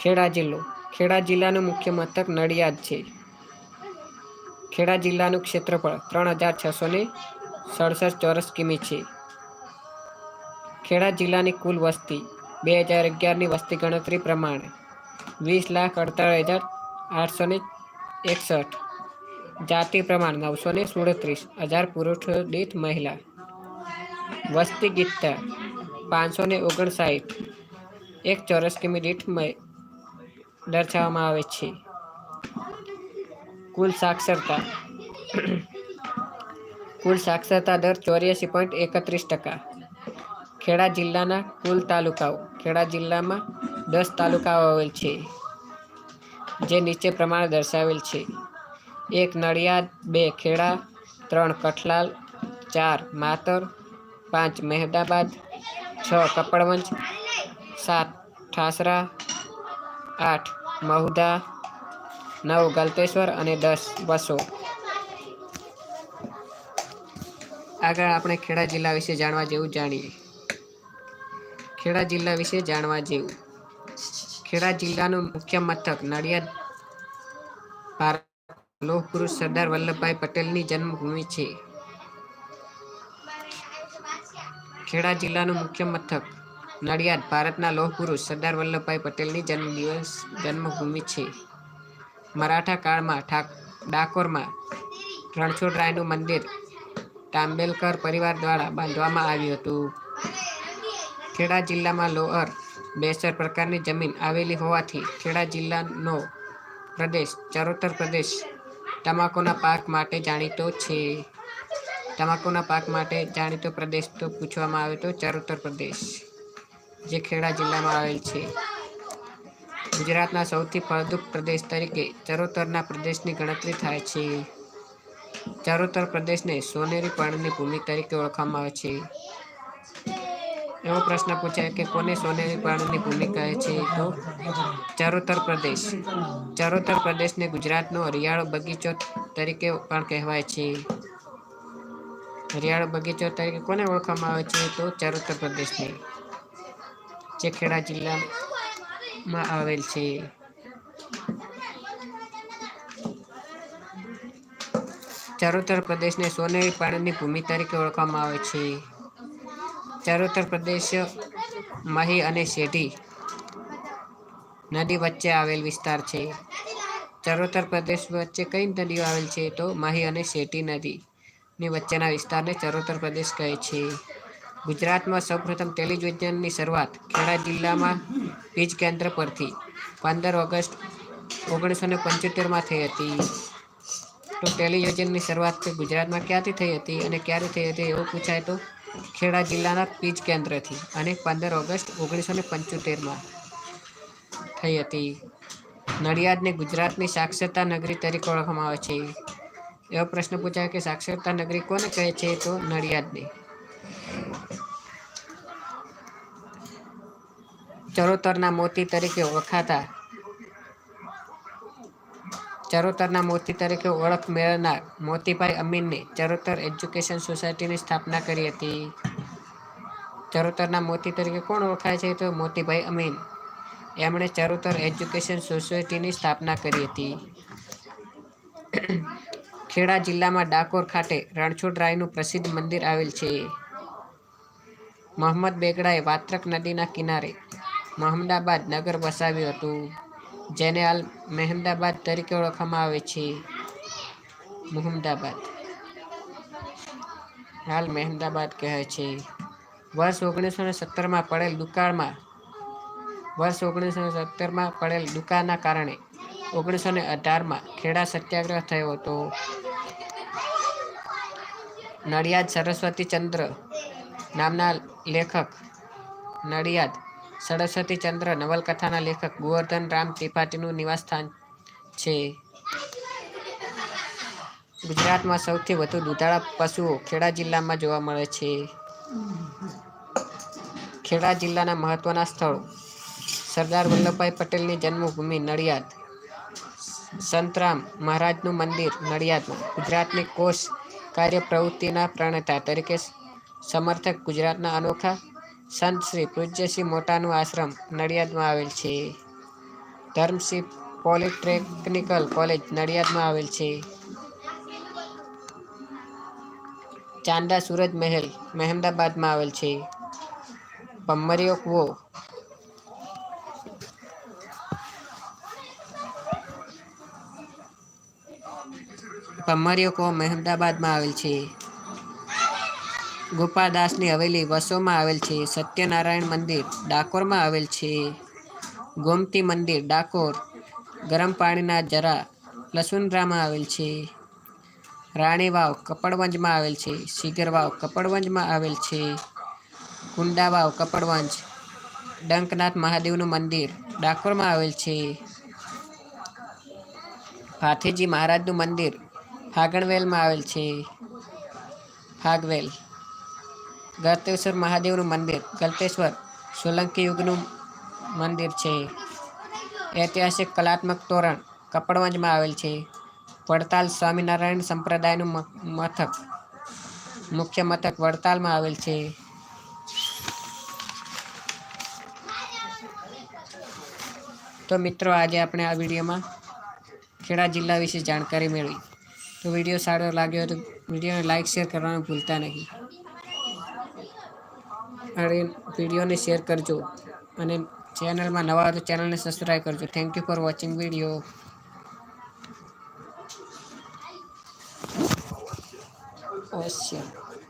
ખેડા જિલ્લો. ખેડા જિલ્લાનું મુખ્ય મથક નડિયાદ છે. ખેડા જિલ્લાનું ક્ષેત્રફળ ત્રણ હજાર છસો ને સડસઠ ચોરસ કિમી છે. ખેડા જિલ્લાની કુલ વસ્તી બે હજાર અગિયારની વસ્તી ગણતરી પ્રમાણે વીસ લાખ અડતાળીસ હજાર આઠસો ને એકસઠ. જાતિ પ્રમાણ નવસો ને સુડત્રીસ હજાર પુરુષો દીઠ મહિલા. વસ્તી ગીતતા પાંચસો ને ઓગણસાઠ. એક ચોરસ કિમી દીઠ દર્શાવવામાં આવે છે. કુલ સાક્ષરતા. કુલ સાક્ષરતા દર ચોર્યાસી પોઈન્ટ એકત્રીસ ટકા. ખેડા જિલ્લાના કુલ તાલુકાઓ. ખેડા જિલ્લામાં દસ તાલુકાઓ આવેલ છે, જે નીચે પ્રમાણે દર્શાવેલ છે. એક નડિયાદ, બે ખેડા, ત્રણ કઠલાલ, ચાર માતર, પાંચ મહેદાબાદ, છ કપડવંજ, સાત ઠાસરા, આઠ મહુધા નવ ગલતેશ્વર અને દસ બસો આગળ આપણે ખેડા જિલ્લા વિશે જાણવા જેવું જાણીએ. ખેડા જિલ્લા વિશે જાણવા જેવું. ખેડા જિલ્લાનું મુખ્ય મથક નડિયાદ ભારત, લોહપુરુષ સરદાર વલ્લભભાઈ પટેલની જન્મભૂમિ છે. ખેડા જિલ્લાનું મુખ્ય મથક નડિયાદ, ભારતના લોહ પુરુષ સરદાર વલ્લભભાઈ પટેલની જન્મદિવસ, જન્મભૂમિ છે. મરાઠા કાળમાં ઠાક, ડાકોરમાં રણછોડરાયનું મંદિર તાંબેલકર પરિવાર દ્વારા બાંધવામાં આવ્યું હતું. ખેડા જિલ્લામાં લોઅર બેસર પ્રકારની જમીન આવેલી હોવાથી ખેડા જિલ્લાનો પ્રદેશ ચરોતર પ્રદેશ તમાકુના પાક માટે જાણીતો છે. તમાકુના પાક માટે જાણીતો પ્રદેશ તો પૂછવામાં આવે તો ચરોતર પ્રદેશ. જે ખેડા જિલ્લામાં આવેલ છે. ગુજરાતના સૌથી ફળદ્રુપ પ્રદેશ તરીકે ચરોતરના પ્રદેશની ગણતરી થાય છે. ચરોતર પ્રદેશને સોનેરી પર્ણની ભૂમિ તરીકે ઓળખવામાં આવે છે. એવો પ્રશ્ન પૂછાય કે કોને સોનેરી પર્ણની ભૂમિ કહે છે? તો ચરોતર પ્રદેશ. ચરોતર પ્રદેશને ગુજરાતનો હરિયાળો બગીચો તરીકે પણ કહેવાય છે. હરિયાળો બગીચો તરીકે કોને ઓળખવામાં આવે છે? તો ચરોતર પ્રદેશને. જે ખેડા જિલ્લામાં આવેલ છે. ચરોતર પ્રદેશને સોનેરી પાણીની ભૂમિ તરીકે ઓળખવામાં આવે છે. ચરોતર પ્રદેશ મહી અને શેઢી નદી વચ્ચે આવેલ વિસ્તાર છે. ચરોતર પ્રદેશ વચ્ચે કઈ નદીઓ આવેલ છે તો મહી અને શેટી નદીની વચ્ચેના વિસ્તારને ચરોતર પ્રદેશ કહે છે. ગુજરાતમાં સૌપ્રથમ ટેલિવિઝનની શરૂઆત ખેડા જિલ્લામાં વીજ કેન્દ્ર પરથી પંદર ઓગસ્ટ ઓગણીસો ને પંચોતેરમાં થઈ હતી. તો ટેલિવિઝનની શરૂઆત ગુજરાતમાં ક્યાંથી થઈ હતી અને ક્યારે થઈ હતી એવું પૂછાય તો ખેડા જિલ્લાના પીજ કેન્દ્રથી અને પંદર ઓગસ્ટ ઓગણીસો ને પંચોતેરમાં થઈ હતી. નડિયાદને ગુજરાતની સાક્ષરતા નગરી તરીકે ઓળખવામાં આવે છે. એવો પ્રશ્ન પૂછાય કે સાક્ષરતા નગરી કોને કહે છે? તો નડિયાદને. ચરોતરના મોતી તરીકે ઓળખાતા. ચરોતરના મોતી તરીકે ઓળખ મેળવનાર મોતીભાઈ અમીનને ચરોતર એજ્યુકેશન સોસાયટીની સ્થાપના કરી હતી. ચરોતરના મોતી તરીકે કોણ ઓળખાય છે તો મોતીભાઈ અમીન. એમણે ચરોતર એજ્યુકેશન સોસાયટીની સ્થાપના કરી હતી. ખેડા જિલ્લામાં ડાકોર ખાતે રણછોડ રાયનું પ્રસિદ્ધ મંદિર આવેલ છે. મોહમ્મદ બેગડાએ વાત્રક નદીના કિનારે મહમદાબાદ નગર વસાવ્યું હતું, જેને હાલ મહેમદાબાદ તરીકે ઓળખવામાં આવે છે. મહમદાબાદ હાલ મહેમદાબાદ કહે છે, વર્ષ ઓગણીસો ને સત્તરમાં પડેલ દુકાળમાં, વર્ષ ઓગણીસો ને સત્તરમાં પડેલ દુકાળના કારણે ઓગણીસો ને અઢારમાં ખેડા સત્યાગ્રહ થયો હતો. નડિયાદ સરસ્વતી ચંદ્ર નામના લેખક નડિયાદ સરસ્વતી ચંદ્ર નવલકથાના લેખક ગોવર્ધન રામ ત્રિપાઠીનું નિવાસસ્થાન છે. ગુજરાતમાં સૌથી વધુ દુધાળા પશુઓ ખેડા જિલ્લામાં જોવા મળે છે. ખેડા જિલ્લાના મહત્વના સ્થળો. સરદાર વલ્લભભાઈ પટેલની જન્મભૂમિ નડિયાદ. સંતરામ મહારાજનું મંદિર નડિયાદમાં. ગુજરાતની કોષ કાર્ય પ્રવૃત્તિના પ્રણેતા તરીકે સમર્થક ગુજરાતના અનોખા સંત શ્રી પૂજ્ય મોટાનું આશ્રમ નડિયાદમાં આવેલ છે. ધર્મસિંહ પોલિટેકનિકલ કોલેજ નડિયાદમાં આવેલ છે. ચાંદા સૂરજ મહેલ મહેમદાબાદમાં આવેલ છે. પમ્મરીઓ કૂવો પમ્મરીઓ કૂવો મહેમદાબાદમાં આવેલ છે. ગોપાદાસની હવેલી વસોમાં આવેલ છે. સત્યનારાયણ મંદિર ડાકોરમાં આવેલ છે. ગોમતી મંદિર ડાકોર ગરમ પાણીના જરા લસુનરામાં આવેલ છે. રાણી વાવ કપડવંજમાં આવેલ છે. સિગરવાવ કપડવંજમાં આવેલ છે. કુંડાવાવ કપડવંજ ડંકનાથ મહાદેવનું મંદિર ડાકોરમાં આવેલ છે. ભાથીજી મહારાજનું મંદિર ફાગણવેલમાં આવેલ છે. ફાગવેલ ગળતેશ્વર મહાદેવનું મંદિર. ગળતેશ્વર સોલંકી યુગનું મંદિર છે. ઐતિહાસિક કલાત્મક તોરણ કપડવંજમાં આવેલ છે. વડતાલ સ્વામિનારાયણ સંપ્રદાયનું મથક મુખ્ય મથક વડતાલમાં આવેલ છે. તો મિત્રો, આજે આપણે આ વિડીયોમાં ખેડા જિલ્લા વિશે જાણકારી મેળવી. તો વીડિયો સારો લાગ્યો તો વિડીયોને લાઈક, શેર કરવાનું ભૂલતા નહીં. વિડીયોને શેર કરજો. અને ચેનલમાં નવા તો ચેનલને સબસ્ક્રાઈબ કરજો. Thank you for watching video અવશ્ય.